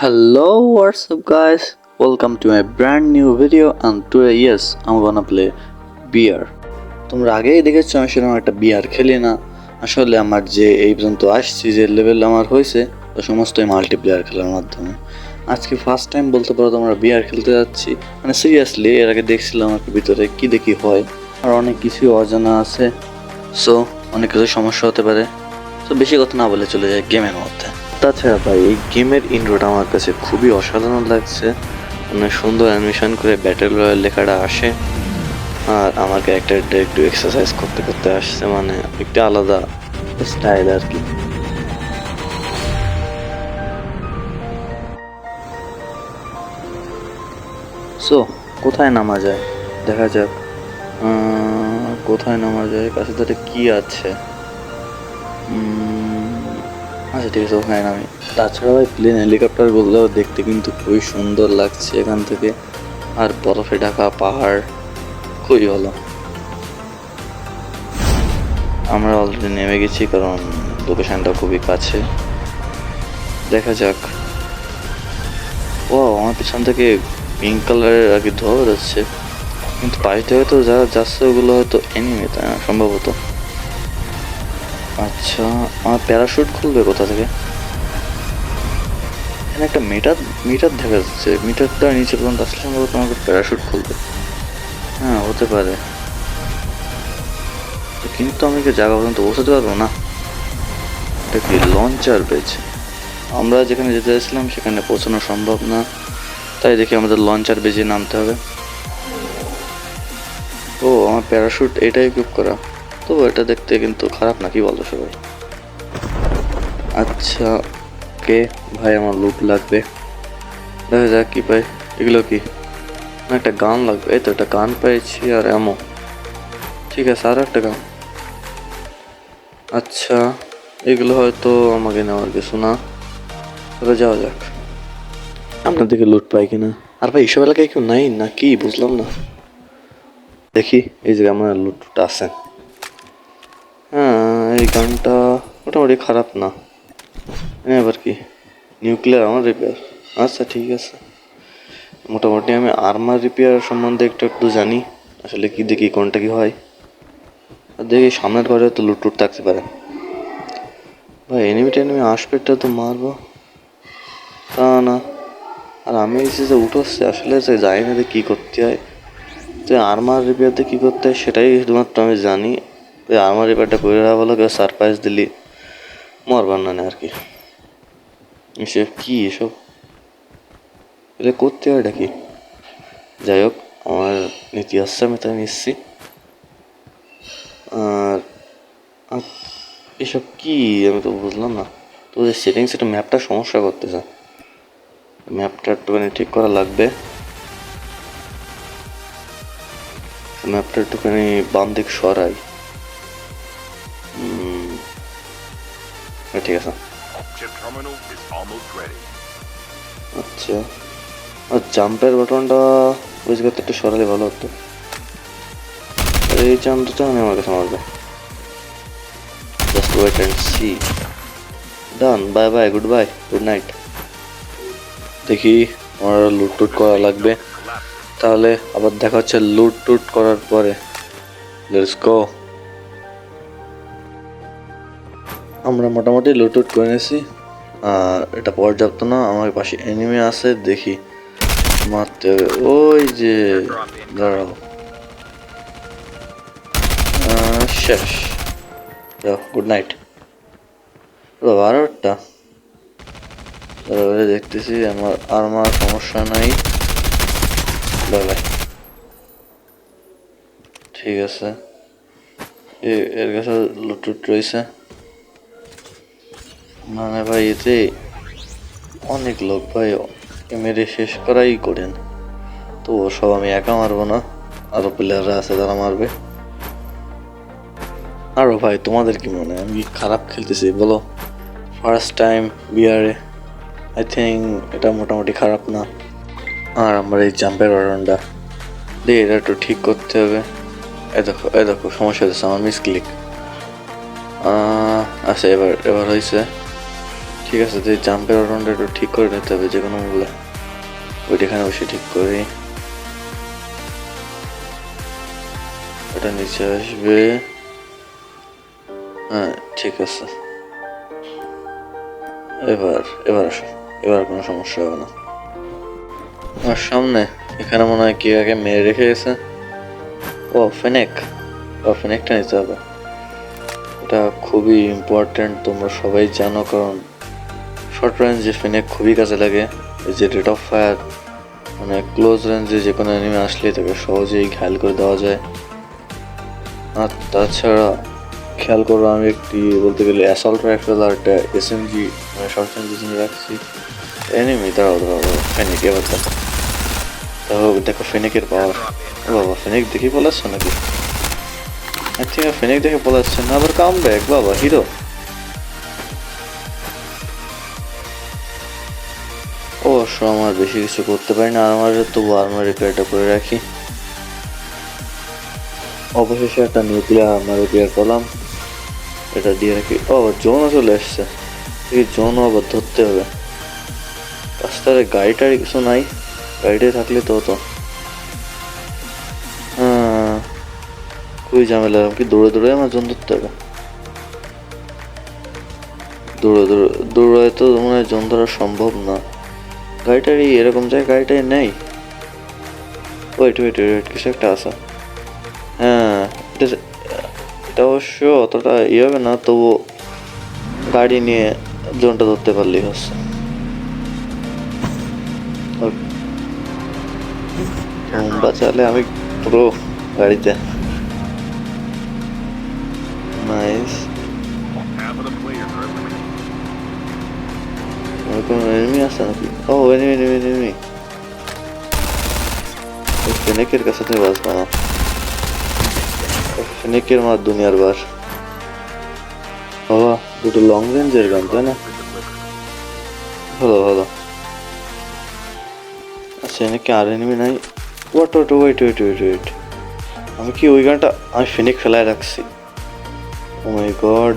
Hello, what's up, guys? Welcome to my brand new video, and today, yes, I'm gonna play beer. তোমরা আগেই দেখেছ আমি সেরকম একটা বিয়ার খেলি না। আসলে আমার যে এই পর্যন্ত আসছি যে লেভেল আমার হয়েছে তো সমস্তই মাল্টিপ্লেয়ার খেলার মাধ্যমে। আজকে ফার্স্ট টাইম বলতে পারো তোমরা বিয়ার খেলতে যাচ্ছি। মানে সিরিয়াসলি এর আগে দেখছিলাম আর ভিতরে কি দেখি হয়। আর অনেক কিছু অজানা আছে। সো অনেক কিছু সমস্যা হতে পারে। তো বেশি কথা না বলে চলে যায় গেমের মধ্যে। তাছাড়া ভাই, এই গেমের ইন্ট্রোটা আমার কাছে খুবই অসাধারণ লাগছে। অনেক সুন্দর অ্যানিমেশন করে ব্যাটেল রয়্যাল লেখাটা আসে। আর আমার ক্যারেক্টারটা একটু এক্সারসাইজ করতে করতে আসছে মানে একটু আলাদা স্টাইল আর কি সো কোথায় নামা যায়? দেখা যাক। কোথায় নামা যায়? কাছে তাতে কি আছে? আচ্ছা ঠিক আছে, ওখানে নামি। তাছাড়া ভাই প্লেন হেলিকপ্টারগুলো দেখতে কিন্তু খুবই সুন্দর লাগছে এখান থেকে। আর বরফে ঢাকা পাহাড়, খুবই ভালো। আমরা অলরেডি নেমে গেছি, কারণ লোকেশনটা খুবই কাছে। দেখা যাক। ও আমার পিছন থেকে পিঙ্ক কালারের আর কি ধোয়া যাচ্ছে কিন্তু পাশ থেকে তো যারা যাচ্ছে, ওগুলো হয়তো এনিমে তাই না? সম্ভবত। আচ্ছা আমার প্যারাশুট খুলবে কোথা থেকে? এখানে একটা মিটার মিটার দেখা যাচ্ছে। মিটারটা নিচে পর্যন্ত আসলে সম্ভবত আমাকে প্যারাশুট খুলবে। হ্যাঁ হতে পারে। কিন্তু আমি কি জায়গা পর্যন্ত পৌঁছাতে পারব? না। এটা কি লঞ্চার বেজ আমরা যেখানে যেতে চাইছিলাম সেখানে পৌঁছানো সম্ভব না। তাই দেখি আমাদের লঞ্চার বেজে নামতে হবে। ও, আমার প্যারাশুট এটাই ইকুইপ করা। তো এটা দেখতে কিন্তু খারাপ না, কি বলো সবাই? আচ্ছা কে? ভাই, আমার লুট লাগবে। দেখা যাক কি পাই। এগুলো কি? না, একটা গান লাগবে। এই তো, একটা গান পেয়েছি আর এমন ঠিক আছে, আর একটা গান। আচ্ছা এগুলো হয়তো আমাকে নেওয়ার কিছু না। তবে যাওয়া যাক। আপনার দিকে লুট পাই কিনা? আর ভাই এইসব এলাকায় কেউ নাই না কি বুঝলাম না। দেখি, এই জায়গায় আমার লুট আছে। হ্যাঁ এই গানটা মোটামুটি খারাপ না। এবার কি? নিউক্লিয়ার আমার রিপেয়ার আচ্ছা ঠিক আছে। মোটামুটি আমি আর্মার রিপেয়ার সম্বন্ধে একটু একটু জানি, আসলে কি দেখি, কোনটা কি হয়। আর দেখি, সামনের ঘরে তো লুট টুট থাকতে পারে। ভাই এনিমি টেনিমি আসবে এটা তো মারবো। তা না। আর আমি এই যে উঠোচ্ছে আসলে যে জানি না যে কী করতে হয়। তো আর্মার রিপেয়ারতে কী করতে হয়, সেটাই শুধুমাত্র আমি জানি। ওই আর্মার রিপেয়ারটা করে বলো কেউ সারপ্রাইজ দিলি। মরবার না আর কি। এসব কি এসব? এটা করতে হয় কি যাই হোক, আমার নীতি আসছে আমি তাই নিচ্ছি আর এসব কি আমি তো বুঝলাম না। তো ওদের সেটিংস এটা ম্যাপটা সমস্যা করতেছে। ম্যাপটা একটুখানি ঠিক করা লাগবে। ম্যাপটা একটুখানি বাম দিক সরাই। Ready. আচ্ছা আর জাম্পের বাটনটা ওই জায়গাতে একটু সরালে ভালো হতো এই জাম্পটা আমি আমার কাছে মারবে just wait and see done bye bye good bye good night দেখি আমার লুট টুট করা লাগবে। তাহলে আবার দেখা হচ্ছে লুট টুট করার পরে। লেটস গো আমরা মোটামুটি লুটুট করে নিয়েছি। আর এটা পর্যাপ্ত না, আমার পাশে এনিমি আছে, দেখি। মারতে হবে ওই যে, দাঁড়াও। শেষ। গুড নাইট বারোটা। দেখতেছি আমার আর আমার সমস্যা নাই। বাই ঠিক আছে। এর কাছে লুটুট রয়েছে। মানে ভাই এতে অনেক লোক ভাই মেরে শেষ করাই করেন তো সব আমি একা মারবো না, আরও প্লেয়াররা আছে তারা মারবে। আরও ভাই, তোমাদের কি মনে আমি খারাপ খেলতেছি, বলো। ফার্স্ট টাইম বিয়ারে আই থিঙ্ক এটা মোটামুটি খারাপ না। আর আমার এই জাম্পের অরনটা দিয়ে এটা একটু ঠিক করতে হবে। এ দেখো এ দেখো, সমস্যা হচ্ছে আমার মিস ক্লিক আচ্ছা এবার এবার হয়েছে ঠিক আছে তুই জাম্পের অরনটা একটু ঠিক করে নিতে হবে, যে কোনো মূল্যে। ওইটা এখানে বসে ঠিক করি। ওটা নিচে আসবে। হ্যাঁ ঠিক আছে। এবার এবার আসো। এবার কোনো সমস্যা হবে না। আমার সামনে, এখানে মনে হয় কি আগে মেরে রেখে গেছে। ও ফেনেক ও ফেনেকটা নিতে হবে। এটা খুবই ইম্পর্ট্যান্ট তোমরা সবাই জানো, কারণ শর্ট রেঞ্জে ফেনেক খুবই কাজে লাগে, এই যে রেট অফ ফায়ার মানে ক্লোজ রেঞ্জে যে কোনো এনিমে আসলে তাকে সহজেই ঘায়াল করে দেওয়া যায়। আর তাছাড়া খেয়াল করো আমি একটি বলতে গেলে অ্যাসল্ট রাইফেল আর একটা এসএমজি মানে শর্ট রেঞ্জের জন্য রাখছি। এনিমি দাঁড়াও দাঁড়াও ফেনিক এবার দেখো দেখো দেখো ফেনিকের পাওয়ার ও বাবা ফেনিক দেখি পলাচ্ছ নাকি? আচ্ছা ফেনিক দেখে পলাচ্ছে না, আবার কাম ব্যাক বাবা হিরো অবশ্য আমার বেশি কিছু করতে পারি না আমার তবু আর্মার রিপেয়ারটা করে রাখি। অবশেষে একটা নিউক্লিয়ার আর্মার রিপেয়ার করলাম। এটা দিয়ে রাখি ও জোনও চলে এসছে। এই আবার ধরতে হবে। রাস্তায় গাড়িটার কিছু নাই। গাড়িটাই থাকলে তো হতো। হ্যাঁ খুবই ঝামেলা। কি দৌড়ে দৌড়ে আমার জন ধরতে হবে। দৌড়ে দৌড়ে দৌড়ে তো মনে হয় জন ধরা সম্ভব না। গাড়িটার এই এরকম জায়গায় গাড়িটাই নেই। ওয়েট ওয়েট ওয়েট কিছু একটা আছে। হ্যাঁ এটা এটা অবশ্য অতটা ইয়ে হবে না তবু গাড়ি নিয়ে জোনটা ধরতে পারলেই হচ্ছে। বাঁচালে আমি পুরো গাড়িতে। আর কোনো এনিমি আছে নাকি ও এনিমি এনিমি এনিমি ফেনেকের কাছে তুমি বাঁচবা না ফেনেকের মার দুনিয়ার বার বাবা দুটো লং রেঞ্জের গান তাই না ভালো ভালো আচ্ছা এনেকে আর এনিমি নাই what what wait wait wait wait আমি কি ওই গানটা আমি ফেনেক ফেলায় রাখছি ও মাই গড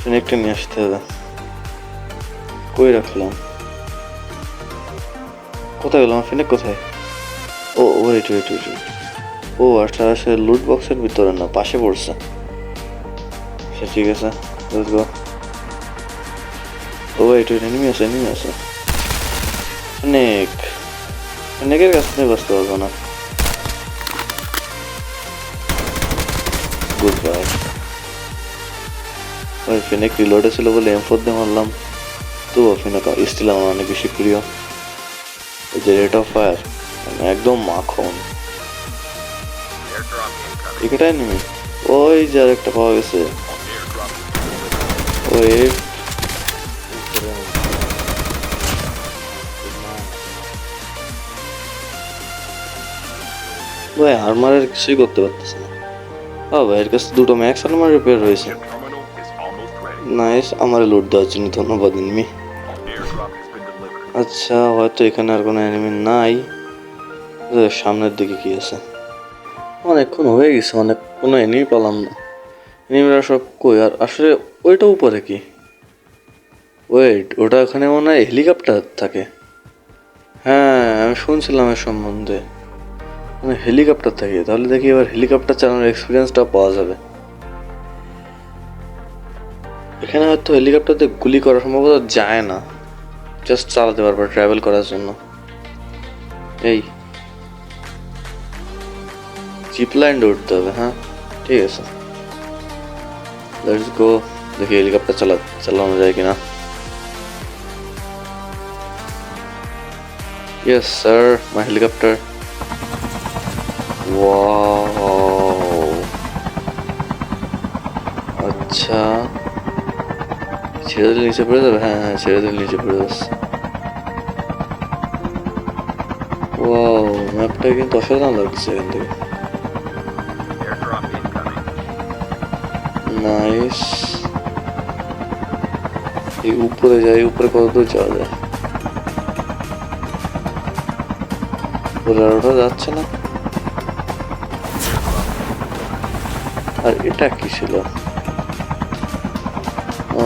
ফেনেকটা নিয়ে আসতে হবে কই রাখলাম? কোথায় গেলাম? ফিনিক কোথায়? ও ওয়েট ওয়েট ওয়েট ওয়েট ও আচ্ছা আসলে লুট বক্সের ভিতরে না, পাশে পড়ছে। সে ঠিক আছে ও ওয়েট ওয়েট এনিমি আছে এনিমি আছে। ফিনিক ফিনিকের কাছ থেকে বাঁচতে পারব না। গুড বাই ওই ফিনিক রিলোডে ছিল বলে এম ফোর দিয়ে মারলাম। তো ফিনাকা স্টিল আমার অনেক বেশি প্রিয়। যে রেট অফ ফায়ার একদম মাখন. এটাই নেমে। ওই যে একটা পাওয়া গেছে। ওই ভাই আর্মারের কিছুই করতে পারতেছে না। ও ভাই এর কাছে দুটো ম্যাক্স আর্মার রিপেয়ার হয়েছে. নাইস আমার লুট দেওয়ার জন্য ধন্যবাদ এনিমি। আচ্ছা হয়তো এখানে আর কোনো এনিমি নাই। সামনের দিকে কি আছে? অনেকক্ষণ হয়ে গেছে, অনেক কোনো এনিমি পেলাম না। এনিমিরা সব কই? আর আসলে ওইটা উপরে কি? ওয়েট ওটা ওখানে মনে হয় হেলিকপ্টার থাকে। হ্যাঁ আমি শুনছিলাম এর সম্বন্ধে। মানে হেলিকপ্টার থাকে, তাহলে দেখি এবার হেলিকপ্টার চালানোর এক্সপিরিয়েন্সটা পাওয়া যাবে। এখানে হয়তো হেলিকপ্টার দিয়ে গুলি করা সম্ভবত যায় না। জাস্ট চালাতে পারব ট্রাভেল করার জন্য। এই। জিপ লাইন উঠতে হবে হ্যাঁ? ঠিক আছে। লেটস গো দেখি হেলিকপ্টার চালা চালানো যায় কিনা। Yes sir my helicopter wow ছেড়ে দিলে নিচে পড়ে যাবে হ্যাঁ হ্যাঁ ছেড়ে দিলে নিচে পড়ে যাচ্ছে ওয়াও ম্যাপটা কিন্তু অসাধারণ লাগছে এখান থেকে. নাইস এই উপরে যাই উপরে কত দূর যাওয়া যায়? আর ওঠা যাচ্ছে না? আর এটা কি ছিল? ও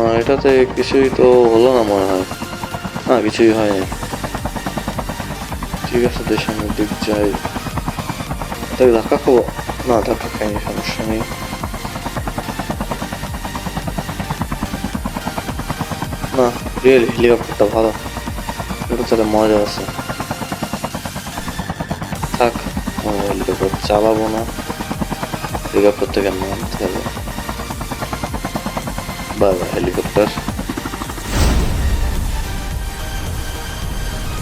এটাতে কিছুই তো হলো না মনে হয়। না, কিছুই হয়নি। ঠিক আছে সামনের দিক যাই। তাকে ধাক্কা খাব? না, ধাক্কা খাইনি, সমস্যা নেই। না রিয়েল হেলিকপ্টারটা ভালো। এটা তাহলে মজা আছে। থাক হেলিকপ্টার চালাবো না। হেলিকপ্টার থেকে নামতে হবে। বাবা হেলিকপ্টার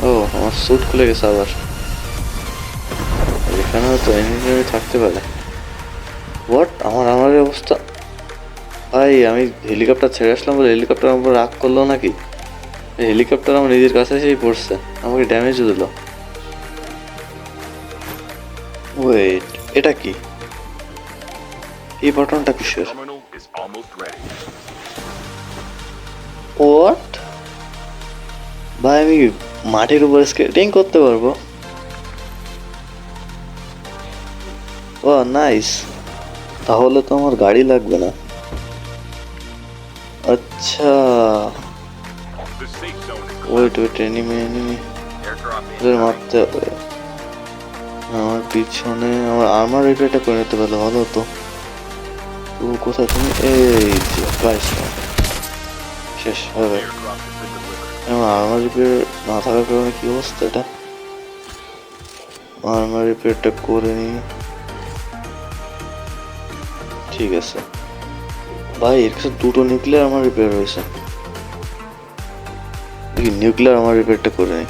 ও আমার স্যুট খুলে গেছে আবার। এখানেও তো এনিমি থাকতে পারে। হোয়াট আমার আমার অবস্থা? ভাই, আমি হেলিকপ্টার ছেড়ে আসলাম বলে হেলিকপ্টার আমার রাগ করল নাকি? হেলিকপ্টার আমার নিজের কাছে এসেই পড়ছে। আমাকে ড্যামেজও দিল। ওয়েট এটা কি? এই বাটনটা কিসের? হোয়াট ভাই, আমি মাটির উপর স্কেটিং করতে পারব। ও নাইস তাহলে তো আমার গাড়ি লাগবে না। আচ্ছা। ওয়েট ওয়েট এনিমি এনিমি মারতে হবে। আমার পিছনে, আমার আর্মার রিপেয়ারটা করে নিতে পারলে ভালো হতো। তো কোথায় তুমি এই যে শেষ হবে আমার রিপেয়ার না থাকার কারণে কি অবস্থা এটা আর্মার রিপেয়ারটা করে নি ঠিক আছে. ভাই এর কাছে দুটো নিউক্লিয়ার আমার রিপেয়ার হয়েছে। নিউক্লিয়ার আমার রিপেয়ারটা করে নি।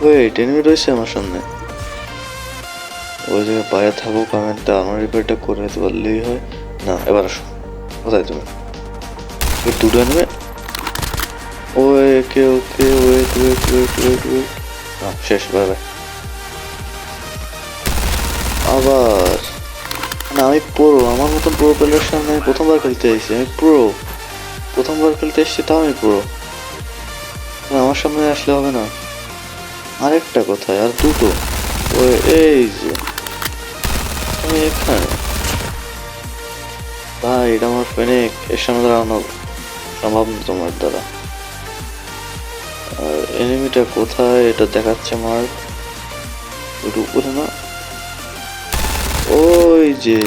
ওয়েট এনিমি রয়েছে আমার সামনে। ওই জায়গায় বাইরে থাকুক আমি একটা আমার রিপেয়ারটা করে নিতে পারলেই হয়। না, এবার আসো। কোথায় তুমি? দুটো নেবে okay okay wait wait wait wait wait শেষ বাই বাই আবার। না, আমি প্রো আমার মতন প্রো প্লেয়ারের সামনে আমি প্রথমবার খেলতে এসেছি, আমি প্রো প্রথমবার খেলতে এসেছি, তাও আমি প্রো আমার সামনে আসলে হবে না। আরেকটা কোথায়, আর দুটো। ওই, এই যে। আমি এখানে ভাই এটা আমার ফেনেক এর সামনে দাঁড়ানো সম্ভব না তোমার দ্বারা। আর এনিমিটা কোথায়? এটা দেখাচ্ছে আমার একটু উপরে না? ওই যে।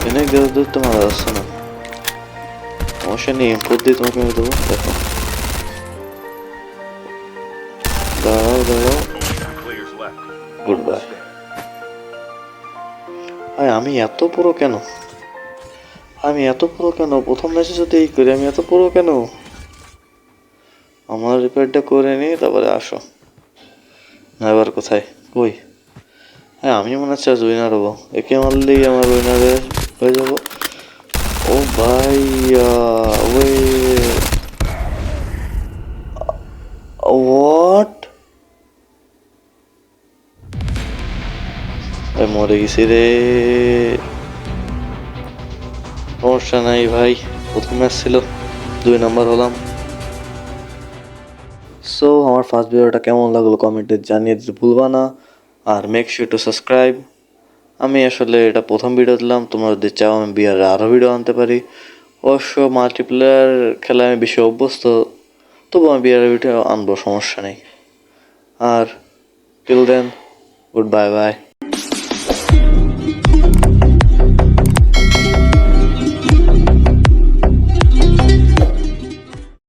ফেনেক দেওয়ার দূর তোমার আসছে না? সমস্যা নেই এম্পোর দিয়ে তোমাকে আমি দেবো দেখো। দাঁড়াও দাঁড়াও. গুড বাই আমি এত পুরো কেন? আমি এত পুরো কেন? প্রথম ম্যাচে যদি এই করি, আমি এত পুরো কেন? আমার রিপেয়ারটা করে নিই তারপরে আসো। না এবার কোথায়? কই? হ্যাঁ আমি মনে হচ্ছে আজ উইনার হব। একে মারলেই আমার উইনারে হয়ে যাব। ও ভাইয়া ওয়ে হোয়াট মরে গেছি রে। সমস্যা নাই ভাই, প্রথম ম্যাচ ছিল দুই নাম্বার হলাম। সো আমার ফার্স্ট ভিডিওটা কেমন লাগল কমেন্টে জানিয়ে দিতে ভুলবা না, আর মেক শিওর টু সাবস্ক্রাইব আমি আসলে এটা প্রথম ভিডিও দিলাম, তোমরা যদি চাও আমি বিয়ারে আরও ভিডিও আনতে পারি। অবশ্য মাল্টিপ্লেয়ার খেলায় আমি বেশি অভ্যস্ত তবু আমি বিয়ারের ভিডিও আনব, সমস্যা নেই। আর till then good bye bye